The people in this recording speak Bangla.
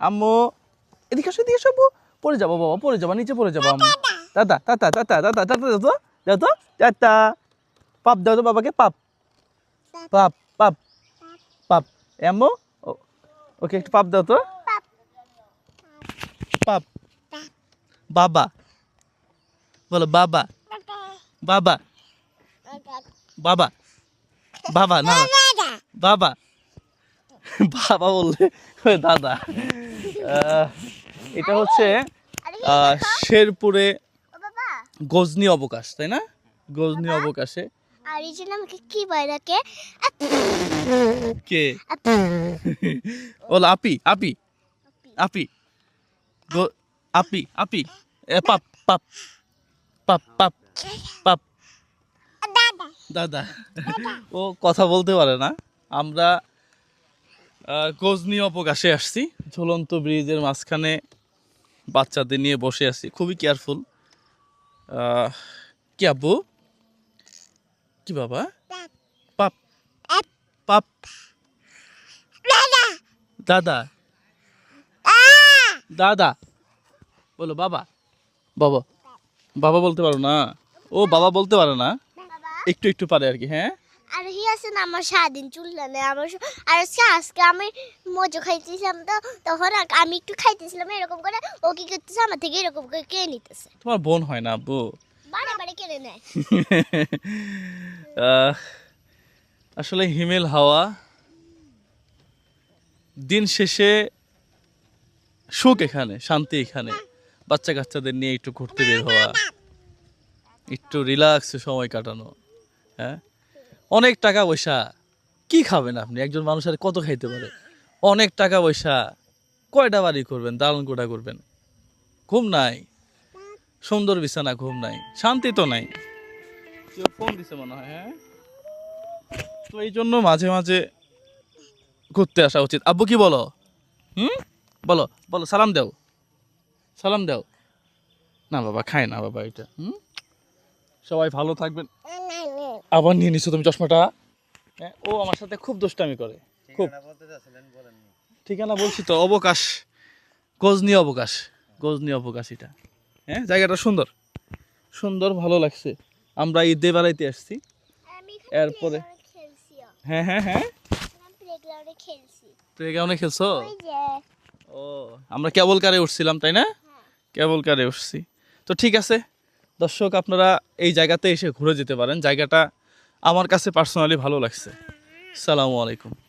আম্মু, এদিকে আসো, এদিকে আব্বু পড়ে যাব বাবা, পড়ে যাব, নিচে পড়ে যাব আম্মু। দাদা দাদা দাদা দাদা দাদা দাও দাও তো দাদা। পাপ দাও তো বাবাকে পাপ। পাপ পাপ পাপ। আম্মু ওকে, একটু পাপ দাও তো। পাপ। বাবা। বলো, বাবা। বাবা। বাবা। বাবা না। বাবা। বাবা বললে দাদা। এটা হচ্ছে শেরপুরে গজনি অবকাশ তাই না? গজনি অবকাশে। আর এই জন্য আমাকে কি বলে ডাকে কে? বল আপি আপি আপি। আপি। পাপ পাপ পাপ পাপ পাপ। দাদা। ও কথা বলতে পারে না। আমরা গজনি অপকাশে আসছি। ঝুলন্ত ব্রিজের মাঝখানে বাচ্চাদের নিয়ে বসে আছি। খুবই কেয়ারফুল কি আব্বু? কি বাবা? পাপ। পাপ। দাদা। দাদা। বলো বাবা। বাবা। বাবা বলতে পারো না? ও বাবা বলতে পারে না? একটু একটু পারে আর কি হ্যাঁ? আর হি আছে না আমার সারাদিন চুল না আমার আর আজকে আজকে আমি মজু খাইতেছিলাম তো তখন আমি একটু খাইতেছিলাম এরকম করে ও কি করতেছে আমার থেকে এরকম করে কে নিতেছে। তোমার বোন হয় না আব্বু? বারে বারে কেড়ে নেয়। আহ, আসলে হিমেল হাওয়া দিন শেষে সুখ এখানে শান্তি এখানে। বাচ্চা কাচ্চাদের নিয়ে একটু ঘুরতে বের হওয়া একটু রিল্যাক্সে সময় কাটানো হ্যাঁ? অনেক টাকা পয়সা। কি খাবেন আপনি? একজন মানুষের কত খাইতে পারে? অনেক টাকা পয়সা। কয়টা বাড়ি করবেন? দালান কোটা করবেন। ঘুম নাই। সুন্দর বিছানা, ঘুম নাই। শান্তি তো নাই। ফোন দিছে মনে হয় হ্যাঁ? তো এই জন্য মাঝে মাঝে ঘুরতে আসা উচিত। আব্বু কি বলো? হুম? বলো বলো, সালাম দাও। সালাম দাও। না বাবা, খায় না বাবা এটা। হুম? সবাই ভালো থাকবেন। আবার নিয়ে নিছো তুমি চশমাটা? হ্যাঁ, ও আমার সাথে খুব দুষ্টামি করে। খুব। ঠিকানা বলছি তো অবকাশ। গজনি অবকাশ। গজনি অবকাশ এটা। হ্যাঁ জায়গাটা সুন্দর। সুন্দর ভালো লাগছে। আমরা ঈদে বেড়াইতে আসছি। এরপরে? হ্যাঁ হ্যাঁ হ্যাঁ। প্লেগ্রাউন্ডে খেলছি। ও আমরা কেবল কারে উঠছিলাম তাই না? কেবল কারে উঠছি। তো ঠিক আছে দর্শক, আপনারা এই জায়গাতে এসে ঘুরে যেতে পারেন। জায়গাটা আমার কাছে পার্সোনালি ভালো লাগছে। সালামু আলাইকুম।